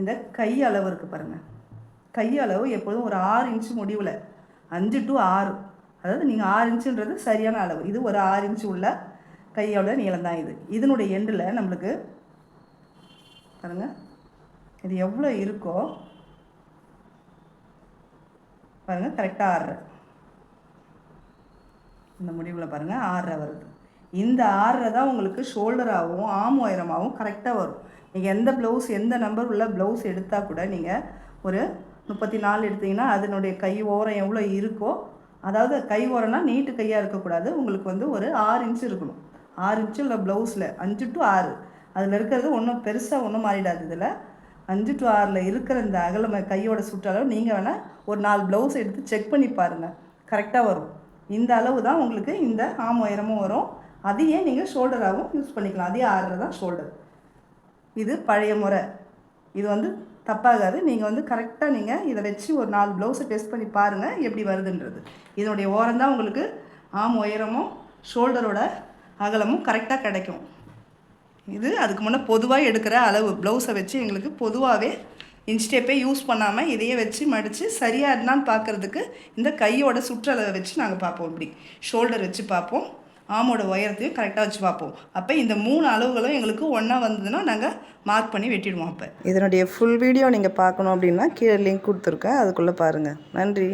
இந்த கை அளவு இருக்குது பாருங்கள் கை அளவு எப்போதும் ஒரு ஆறு இன்ச்சு முடிவில் அஞ்சு டு ஆறு. அதாவது நீங்கள் ஆறு இன்ச்சுன்றது சரியான அளவு. இது ஒரு ஆறு இன்ச்சு உள்ள கையோட நீளம் தான் இது. இதனுடைய எண்டில் நம்மளுக்கு பாருங்கள் இது எவ்வளோ இருக்கோ பாருங்கள் கரெக்டாக ஆறுற. இந்த முடிவில் பாருங்கள் ஆறுற வருது. இந்த ஆறுற தான் உங்களுக்கு ஷோல்டராகவும் ஆம் உயரமாகவும் கரெக்டாக வரும். நீங்கள் எந்த ப்ளவுஸ் எந்த நம்பர் உள்ள ப்ளவுஸ் எடுத்தால் கூட நீங்கள் ஒரு முப்பத்தி நாலு எடுத்தீங்கன்னா அதனுடைய கை ஓரம் எவ்வளோ இருக்கோ அதாவது கை ஓரம்னா நீட்டு கையாக இருக்கக்கூடாது. உங்களுக்கு வந்து ஒரு ஆறு இன்ச்சு இருக்கணும். ஆறு இன்ச்சு உள்ள ப்ளவுஸில் அஞ்சு டு ஆறு. அதில் இருக்கிறது ஒன்றும் பெருசாக ஒன்றும் மாறிடாது. இதில் அஞ்சு டு ஆறில் இருக்கிற இந்த அகலம் கையோட சுற்றளவு நீங்கள் வேணால் ஒரு நாலு ப்ளவுஸ் எடுத்து செக் பண்ணி பாருங்கள் கரெக்டாக வரும். இந்த அளவு தான் உங்களுக்கு இந்த ஆம் உயரமும் வரும். அதையே நீங்கள் ஷோல்டராகவும் யூஸ் பண்ணிக்கலாம். அதே ஆறுல தான் ஷோல்டர் இது பழைய முறை. இது வந்து தப்பாகாது. நீங்கள் வந்து கரெக்டாக நீங்கள் இதை வச்சு ஒரு நாலு ப்ளவுஸை டெஸ்ட் பண்ணி பாருங்கள் எப்படி வருதுன்றது. இதனுடைய ஓரம் தான் உங்களுக்கு ஆம் உயரமும் ஷோல்டரோட அகலமும் கரெக்டாக கிடைக்கும். இது அதுக்கு முன்னே பொதுவாக எடுக்கிற அளவு. ப்ளவுஸை வச்சு எங்களுக்கு பொதுவாகவே இன்ச் டேப்பே யூஸ் பண்ணாமல் இதையே வச்சு மடித்து சரியாக இருந்தான்னு பார்க்குறதுக்கு இந்த கையோட சுற்றளவை வச்சு நாங்கள் பார்ப்போம் இப்படி. ஷோல்டர் வச்சு பார்ப்போம். ஆமோட உயரத்தையும் கரெக்டாக வச்சு பார்ப்போம். அப்போ இந்த மூணு அளவுகளும் எங்களுக்கு ஒன்றா வந்ததுன்னா நாங்கள் மார்க் பண்ணி வெட்டிடுவோம் அப்போ. இதனுடைய ஃபுல் வீடியோ நீங்கள் பார்க்கணும் அப்படின்னா கீழே லிங்க் கொடுத்துருக்கேன். அதுக்குள்ளே பாருங்கள் நன்றி.